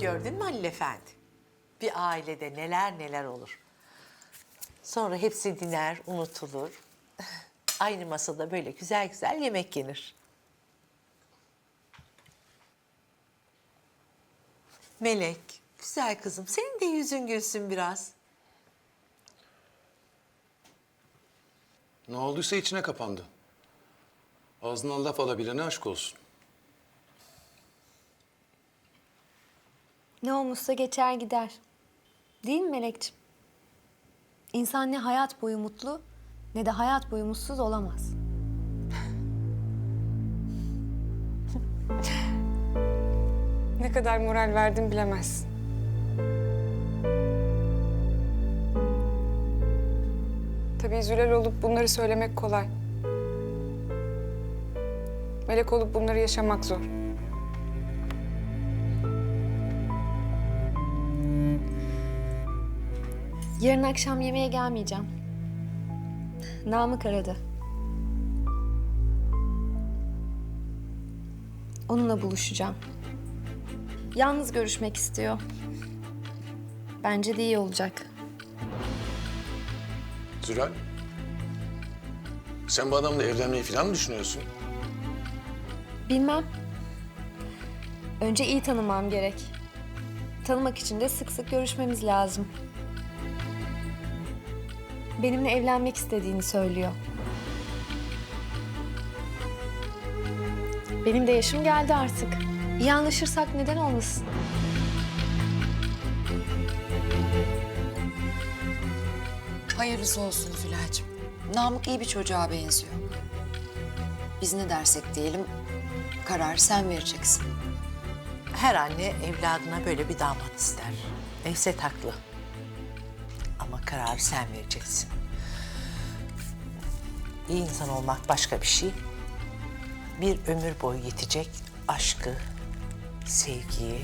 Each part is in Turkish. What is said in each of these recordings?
Gördün mü Halil Efendi? Bir ailede neler neler olur. Sonra hepsi diner, unutulur. Aynı masada böyle güzel güzel yemek yenir. Melek, güzel kızım. Senin de yüzün gülsün biraz. Ne olduysa içine kapandı. Ağzından laf alabilene aşk olsun. Ne olmuşsa geçer gider. Değil mi Melekciğim? İnsan ne hayat boyu mutlu ne de hayat boyu mutsuz olamaz. Ne kadar moral verdim bilemezsin. Tabii Zülal olup bunları söylemek kolay. Melek olup bunları yaşamak zor. Yarın akşam yemeğe gelmeyeceğim. Namık aradı. Onunla buluşacağım. Yalnız görüşmek istiyor. Bence de iyi olacak. Zülal. Sen bu adamla evlenmeyi falan mı düşünüyorsun? Bilmem. Önce iyi tanımam gerek. Tanımak için de sık sık görüşmemiz lazım. Benimle evlenmek istediğini söylüyor. Benim de yaşım geldi artık. İyi anlaşırsak neden olmasın? Hayırlısı olsun Zülacığım. Namık iyi bir çocuğa benziyor. Biz ne dersek diyelim, karar sen vereceksin. Her anne evladına böyle bir damat ister. Nevzat haklı. Kararı sen vereceksin. İyi insan olmak başka bir şey. Bir ömür boyu yetecek aşkı, sevgiyi,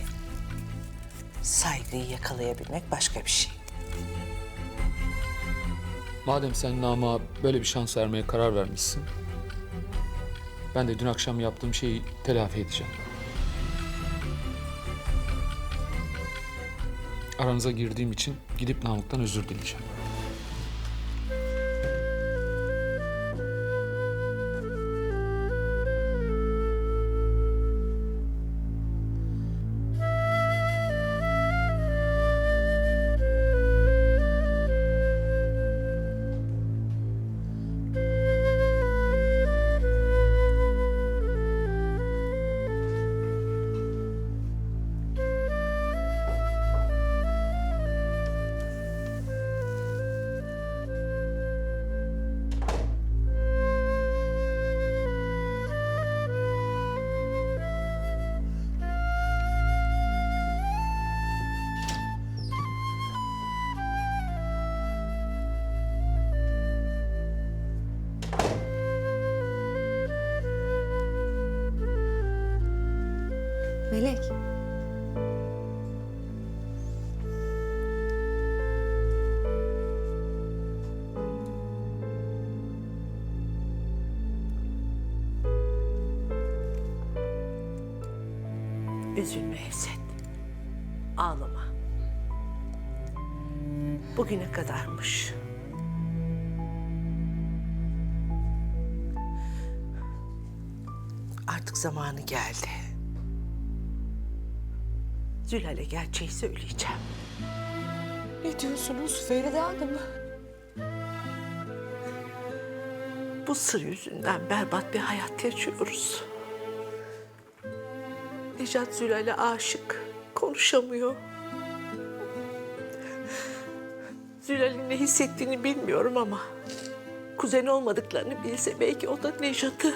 saygıyı yakalayabilmek başka bir şey. Madem sen Namık'a böyle bir şans vermeye karar vermişsin... ...ben de dün akşam yaptığım şeyi telafi edeceğim. Aranıza girdiğim için gidip Namık'tan özür dileyeceğim. Melek. Üzülme Evset. Ağlama. Bugüne kadarmış. Artık zamanı geldi. Zülal'e gerçeği söyleyeceğim. Ne diyorsunuz Feride Hanım? Bu sır yüzünden berbat bir hayat yaşıyoruz. Necat Zülal'e aşık, konuşamıyor. Zülal'in ne hissettiğini bilmiyorum ama... ...kuzen olmadıklarını bilse belki o da Nejat'ı...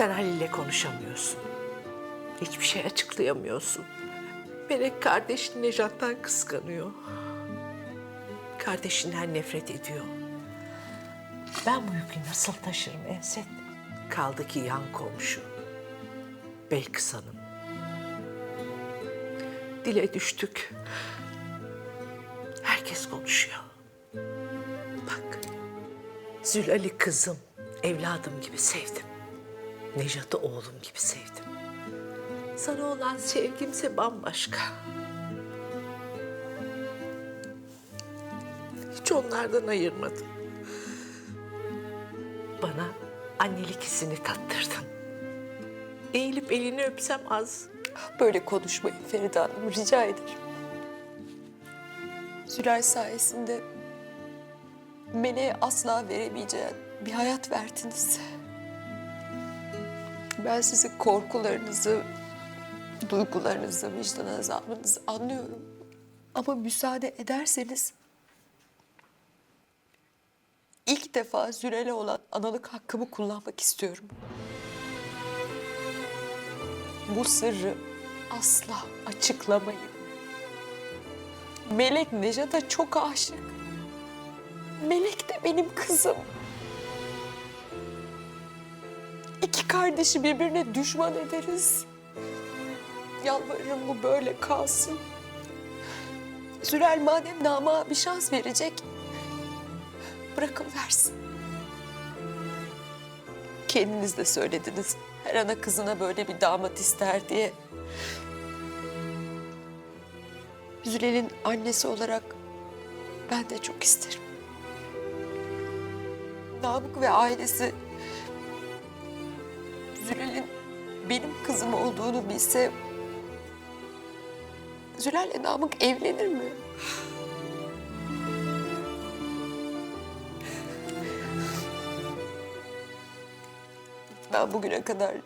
Sen Halil'le konuşamıyorsun. Hiçbir şey açıklayamıyorsun. Melek kardeşini Nejat'tan kıskanıyor. Kardeşinden nefret ediyor. Ben bu yükü nasıl taşırım Enset? Kaldı ki yan komşu. Belkıs Hanım. Dile düştük. Herkes konuşuyor. Bak, Zülali kızım evladım gibi sevdim. Nejat'ı oğlum gibi sevdim. Sana olan sevgimse bambaşka. Hiç onlardan ayırmadım. Bana annelik hissini tattırdın. Eğilip elini öpsem az. Böyle konuşmayın Feride Hanım rica ederim. Zülal sayesinde meleğe asla veremeyeceğin bir hayat verdiniz. Ben sizin korkularınızı, duygularınızı, vicdan azabınızı anlıyorum. Ama müsaade ederseniz ilk defa Zülal'e olan analık hakkımı kullanmak istiyorum. Bu sırrı asla açıklamayın. Melek Nejat'a çok aşık. Melek de benim kızım. İki kardeşi birbirine düşman ederiz. Yalvarırım bu böyle kalsın. Zülal madem Nam'a bir şans verecek, bırakın versin. Kendiniz de söylediniz. Her ana kızına böyle bir damat ister diye. Zülal'in annesi olarak ben de çok isterim. Namık ve ailesi Zülal'in benim kızım olduğunu bilse Zülal'le Namık evlenir mi? Ben bugüne kadar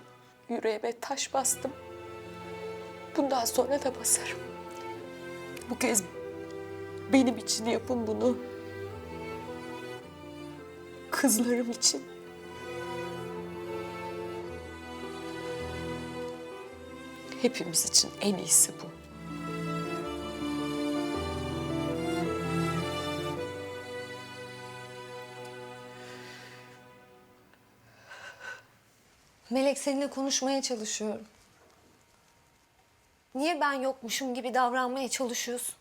yüreğime taş bastım. Bundan sonra da basarım. Bu kez benim için yapın bunu. Kızlarım için. Hepimiz için en iyisi bu. Melek seninle konuşmaya çalışıyorum. Niye ben yokmuşum gibi davranmaya çalışıyorsun?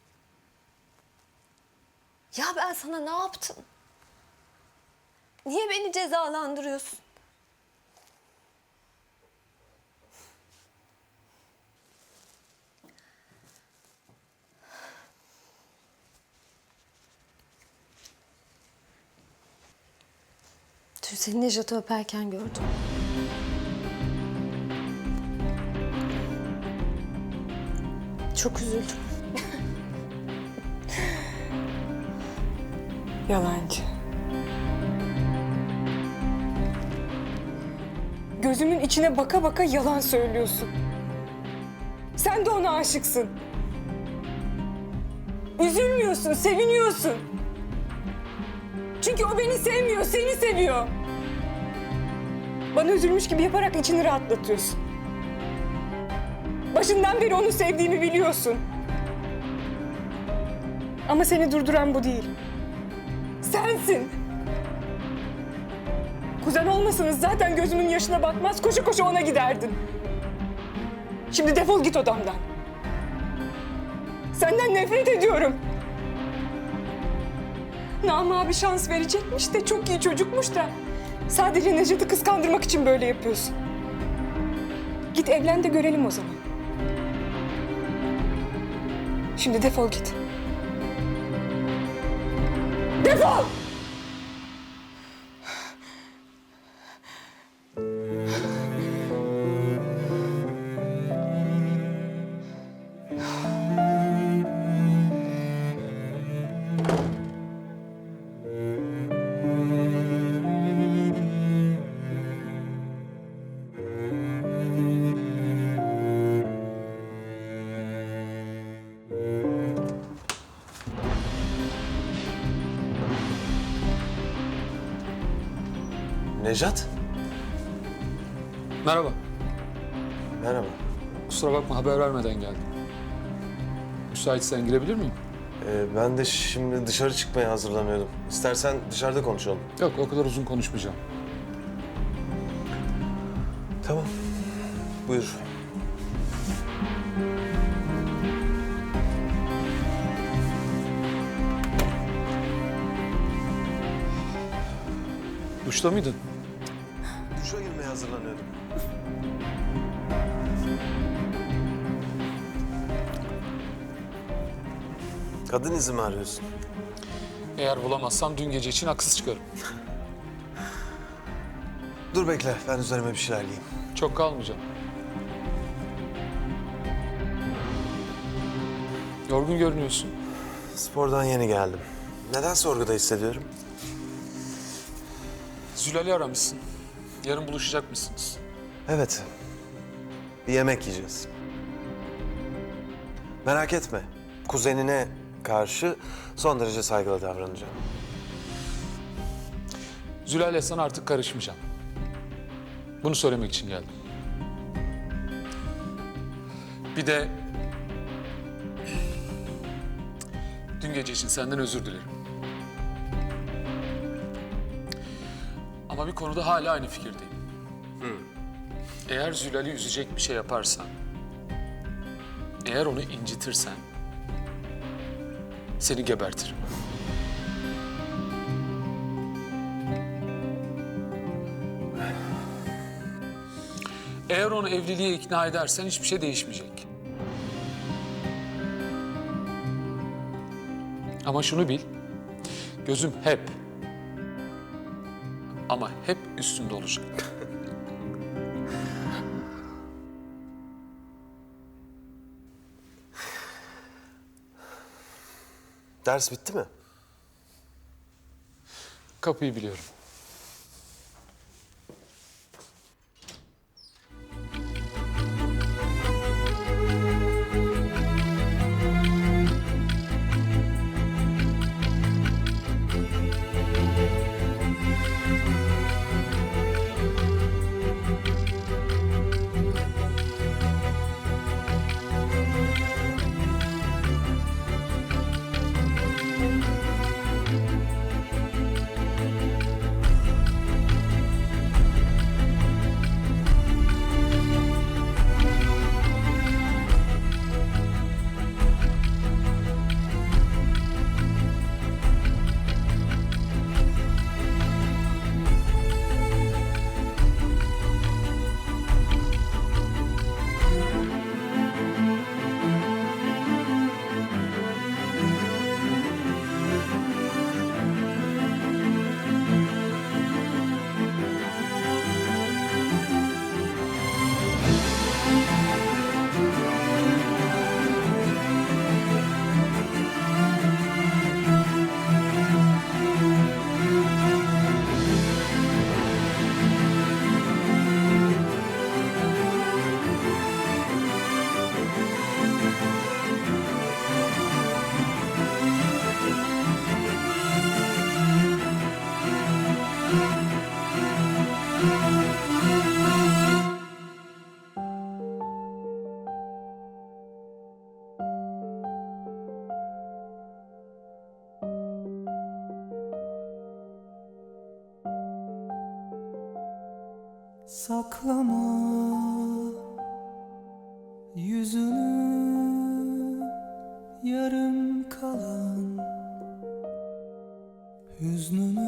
Ya ben sana ne yaptım? Niye beni cezalandırıyorsun? Seni Nejat'ı öperken gördüm. Çok üzüldüm. Yalancı. Gözümün içine baka baka yalan söylüyorsun. Sen de ona aşıksın. Üzülmüyorsun, seviniyorsun. Çünkü o beni sevmiyor, seni seviyor. Bana üzülmüş gibi yaparak içini rahatlatıyorsun. Başından beri onu sevdiğimi biliyorsun. Ama seni durduran bu değil. Sensin. Kuzen olmasanız zaten gözümün yaşına bakmaz, koşu koşu ona giderdin. Şimdi defol git odamdan. Senden nefret ediyorum. Namı abi şans verecekmiş de çok iyi çocukmuş da. Sadece Necat'ı kıskandırmak için böyle yapıyorsun. Git evlen de görelim o zaman. Şimdi defol git. Defol! Nejat, Merhaba. merhaba. Kusura bakma haber vermeden geldim. Müsaitsen girebilir miyim? Ee, ben de şimdi dışarı çıkmaya hazırlanıyordum. İstersen dışarıda konuşalım. Yok o kadar uzun konuşmayacağım. Tamam. Buyur. Duşta mıydın? Kadın izi mi arıyorsun? Eğer bulamazsam dün gece için haksız çıkarım. Dur bekle, ben üzerime bir şeyler giyeyim. Çok kalmayacağım. Yorgun görünüyorsun. Spordan yeni geldim. Neden sorguda hissediyorum? Zülal'i aramışsın. Yarın buluşacak mısınız? Evet. Bir yemek yiyeceğiz. Merak etme. Kuzenine karşı son derece saygılı davranacağım. Zülal'le sana artık karışmayacağım. Bunu söylemek için geldim. Bir de... Dün gece için senden özür dilerim. Ama bir konuda hala aynı fikirdeyim. Eğer Zülal'i üzecek bir şey yaparsan... Eğer onu incitirsen... Seni gebertirim. Eğer onu evliliğe ikna edersen hiçbir şey değişmeyecek. Ama şunu bil, gözüm hep ama hep üstünde olacak. Ders bitti mi? Kapıyı biliyorum. Saklama yüzünü yarım kalan hüznünü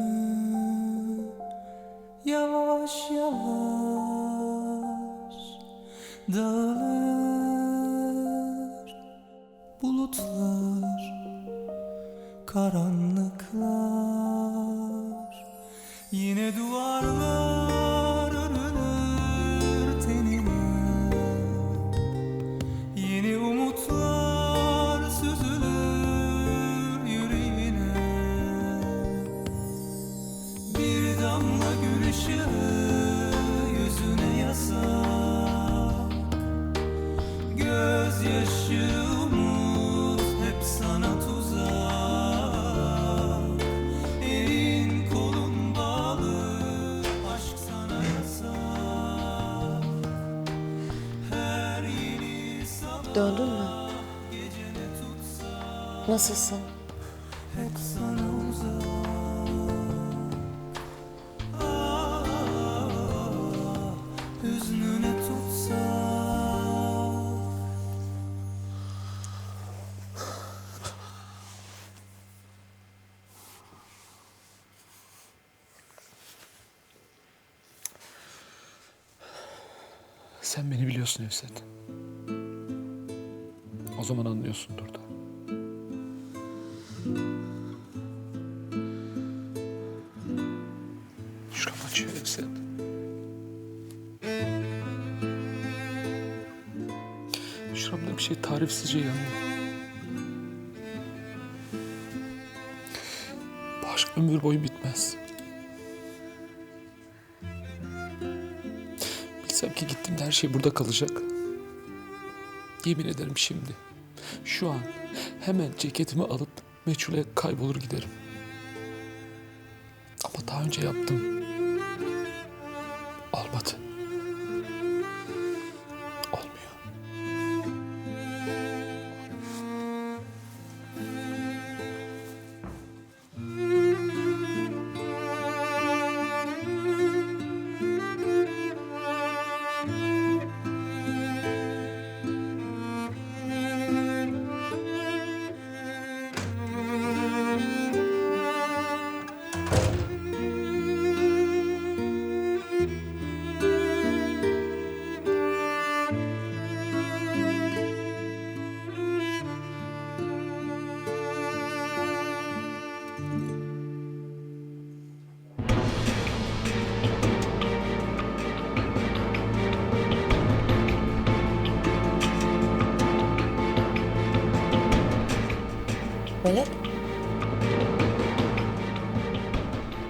yavaş yavaş dağılır bulutlar karanlıklar. Yine duvarlar Nasılsın? hep sana uzak Ah, Hüznüne Sen beni biliyorsun Evset. O zaman anlıyorsundur da. Tarifsizce yanıyor. Bu aşk ömür boyu bitmez. Bilsem ki gittiğimde her şey burada kalacak. Yemin ederim şimdi. Şu an hemen ceketimi alıp meçhule kaybolur giderim. Ama daha önce yaptım. Olmadı. Melek?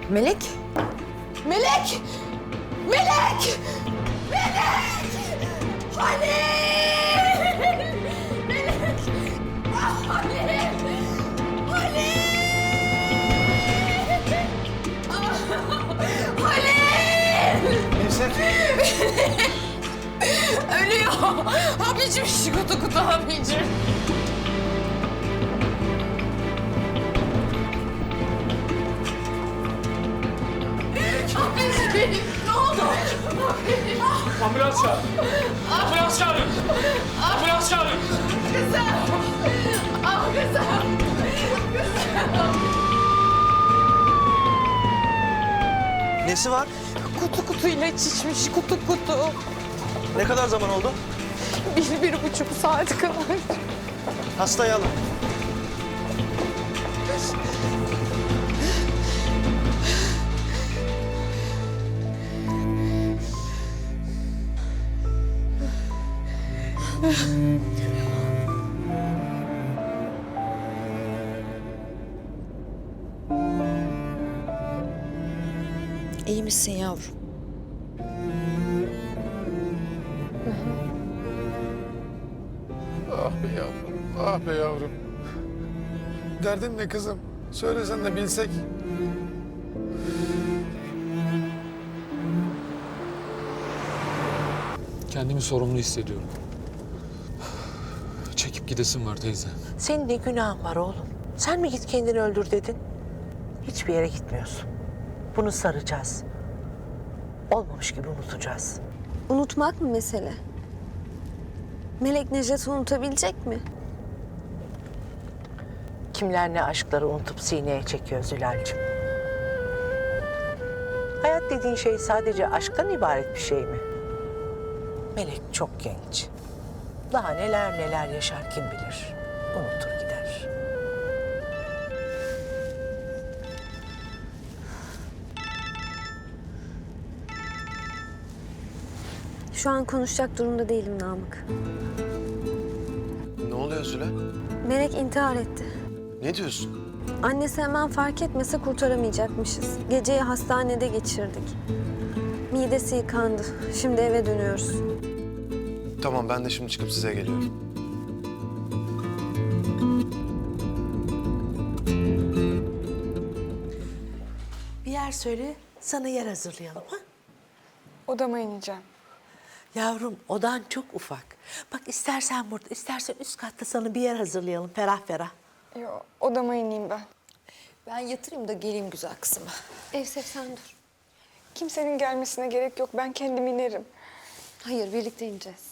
Melek? Melek! Melek! Melek! Halil! Melek! Ah, Halil! Halil! Ah, Halil! Ölüyor. Abicim şu kutu kutu abicim. Abicim ne oldu? Ambulans çağırın. Ambulans çağırın. Ambulans çağırın. Ah kızım. Nesi var? Kutu kutu ilaç içmiş kutu kutu. Ne kadar zaman oldu? Bir, bir buçuk saat kadar. Hastayı alın. İyi misin yavrum? Ah be yavrum, ah be yavrum. Derdin ne kızım? Söylesen de bilsek. Kendimi sorumlu hissediyorum. Gidesim var teyze. Senin ne günahın var oğlum? Sen mi git kendini öldür dedin? Hiçbir yere gitmiyorsun. Bunu saracağız. Olmamış gibi unutacağız. Unutmak mı mesele? Melek Necdet'i unutabilecek mi? Kimler ne aşkları unutup sineye çekiyor Zülal'cığım. Hayat dediğin şey sadece aşktan ibaret bir şey mi? Melek çok genç. Daha neler neler yaşar kim bilir. Unutur gider. Şu an konuşacak durumda değilim Namık. Ne oluyor Züle? Melek intihar etti. Ne diyorsun? Annesi hemen fark etmese kurtaramayacakmışız. Geceyi hastanede geçirdik. Midesi yıkandı. Şimdi eve dönüyoruz. Tamam ben de şimdi çıkıp size geliyorum. Bir yer söyle, sana yer hazırlayalım ha? Odama ineceğim. Yavrum odan çok ufak. Bak istersen burada, istersen üst katta sana bir yer hazırlayalım ferah ferah. Yo, odama ineyim ben. Ben yatırayım da geleyim güzel kızıma. Evsef sen dur. Kimsenin gelmesine gerek yok. Ben kendim inerim. Hayır birlikte ineceğiz.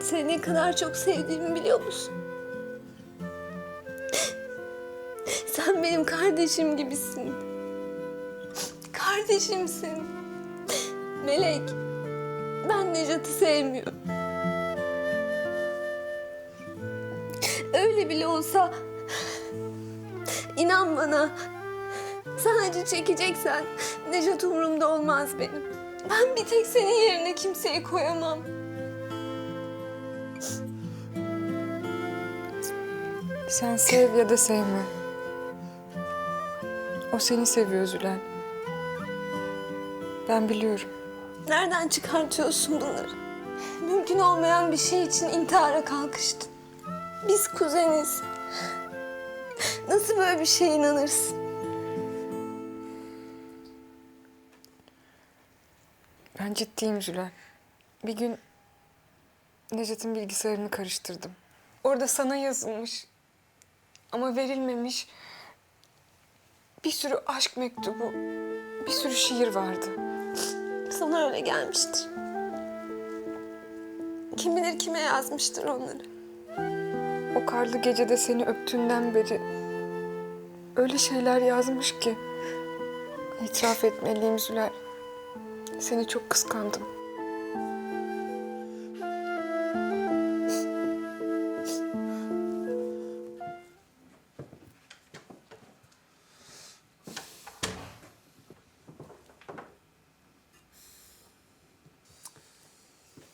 Seni ne kadar çok sevdiğimi biliyor musun? Sen benim kardeşim gibisin. Kardeşimsin. Melek, ben Necat'ı sevmiyorum. Öyle bile olsa inan bana sadece çekeceksen Nejat umurumda olmaz benim. Ben bir tek senin yerine kimseyi koyamam. Sen sev ya da sevme. O seni seviyor Zülal. Ben biliyorum. Nereden çıkartıyorsun bunları? Mümkün olmayan bir şey için intihara kalkıştın. Biz kuzeniz. Nasıl böyle bir şeye inanırsın? Ben ciddiyim Zülal. Bir gün Necat'ın bilgisayarını karıştırdım. Orada sana yazılmış ama verilmemiş bir sürü aşk mektubu, bir sürü şiir vardı. Sana öyle gelmiştir. Kim bilir kime yazmıştır onları. O karlı gecede seni öptüğünden beri öyle şeyler yazmış ki. İtiraf etmeliyim Zülal. Seni çok kıskandım.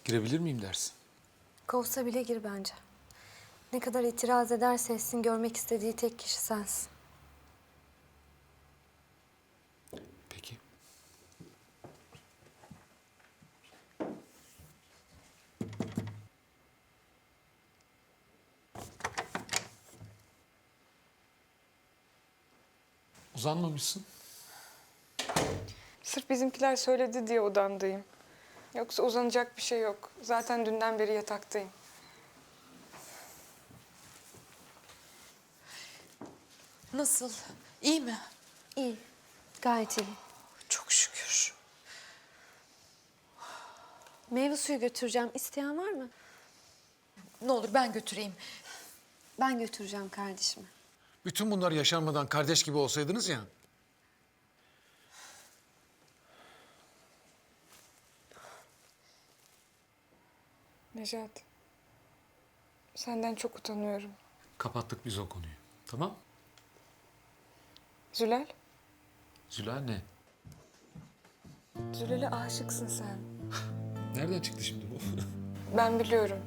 Girebilir miyim dersin? Kovsa bile gir bence. Ne kadar itiraz ederse etsin görmek istediği tek kişi sensin. Uzanmamışsın. Sırf bizimkiler söyledi diye odamdayım. Yoksa uzanacak bir şey yok. Zaten dünden beri yataktayım. Nasıl? İyi mi? İyi. Gayet iyi. Çok şükür. Meyve suyu götüreceğim. İsteyen var mı? Ne olur ben götüreyim. Ben götüreceğim kardeşime. Bütün bunlar yaşanmadan kardeş gibi olsaydınız ya. Nejat. Senden çok utanıyorum. Kapattık biz o konuyu. Tamam. Zülal. Zülal ne? Zülal'e aşıksın sen. Nereden çıktı şimdi bu? Ben biliyorum.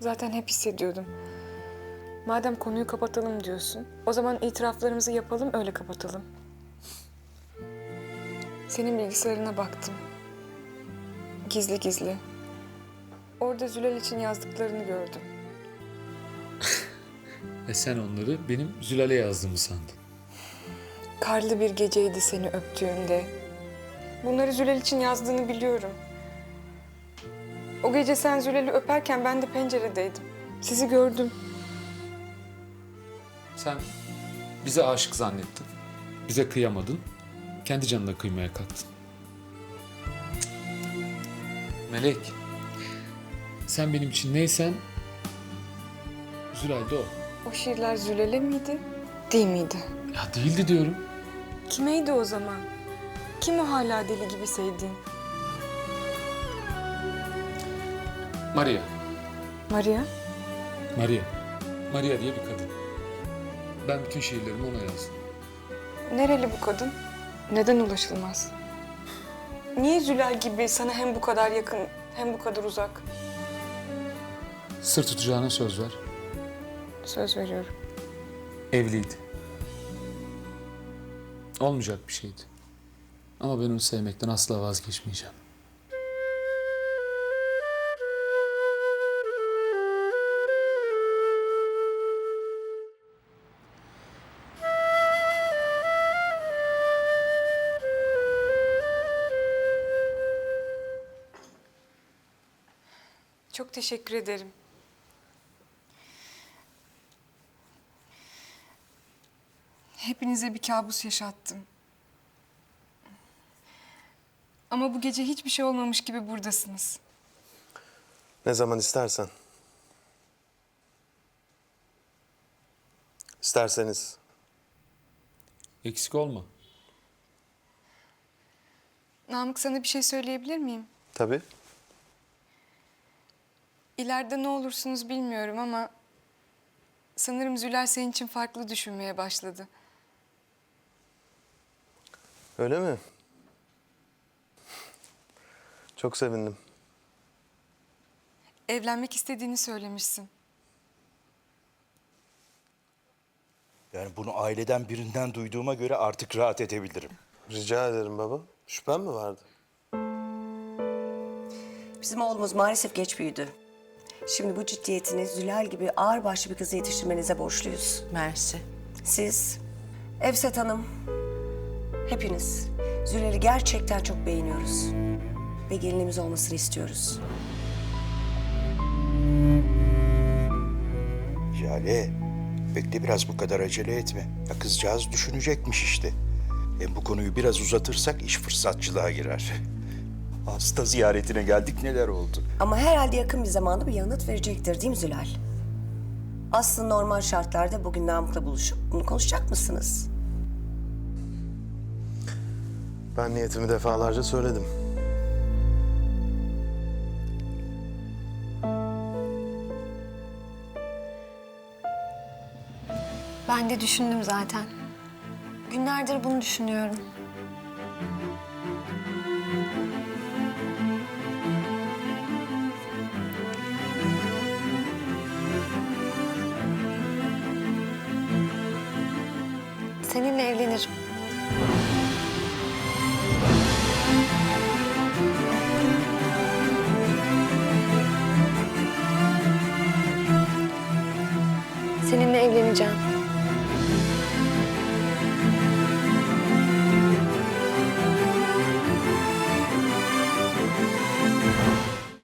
Zaten hep hissediyordum. Madem konuyu kapatalım diyorsun, o zaman itiraflarımızı yapalım, öyle kapatalım. Senin bilgisayarına baktım. Gizli gizli. Orada Zülal için yazdıklarını gördüm. Ve sen onları benim Zülal'e yazdığımı sandın. Karlı bir geceydi seni öptüğümde. Bunları Zülal için yazdığını biliyorum. O gece sen Zülal'i öperken ben de penceredeydim. Sizi gördüm. Sen bize aşık zannettin. Bize kıyamadın. Kendi canına kıymaya kalktın. Melek. Sen benim için neysen Zülal de o. O şiirler Zülal'e miydi? Değil miydi? Ya değildi diyorum. Kimeydi o zaman? Kim o hala deli gibi sevdiğin? Maria. Maria? Maria. Maria diye bir kadın. Ben bütün şiirlerimi ona yazdım. Nereli bu kadın? Neden ulaşılmaz? Niye Zülal gibi sana hem bu kadar yakın hem bu kadar uzak? Sır tutacağına söz ver. Söz veriyorum. Evliydi. Olmayacak bir şeydi. Ama ben onu sevmekten asla vazgeçmeyeceğim. Çok teşekkür ederim. Hepinize bir kabus yaşattım. Ama bu gece hiçbir şey olmamış gibi buradasınız. Ne zaman istersen. İsterseniz. Eksik olma. Namık sana bir şey söyleyebilir miyim? Tabii. İleride ne olursunuz bilmiyorum ama... ...sanırım Zülal senin için farklı düşünmeye başladı. Öyle mi? Çok sevindim. Evlenmek istediğini söylemişsin. Yani bunu aileden birinden duyduğuma göre artık rahat edebilirim. Rica ederim baba. Şüphen mi vardı? Bizim oğlumuz maalesef geç büyüdü. Şimdi bu ciddiyetini Zülal gibi ağırbaşlı bir kızı yetiştirmenize borçluyuz. Mersi. Siz, Evset Hanım, hepiniz Zülal'i gerçekten çok beğeniyoruz. Ve gelinimiz olmasını istiyoruz. Jale, bekle biraz bu kadar acele etme. Ya kızcağız düşünecekmiş işte. Hem bu konuyu biraz uzatırsak iş fırsatçılığa girer. Hasta ziyaretine geldik neler oldu. Ama herhalde yakın bir zamanda bir yanıt verecektir değil mi Zülal? Aslı normal şartlarda bugün Namık'la buluşup bunu konuşacak mısınız? Ben niyetimi defalarca söyledim. Ben de düşündüm zaten. Günlerdir bunu düşünüyorum.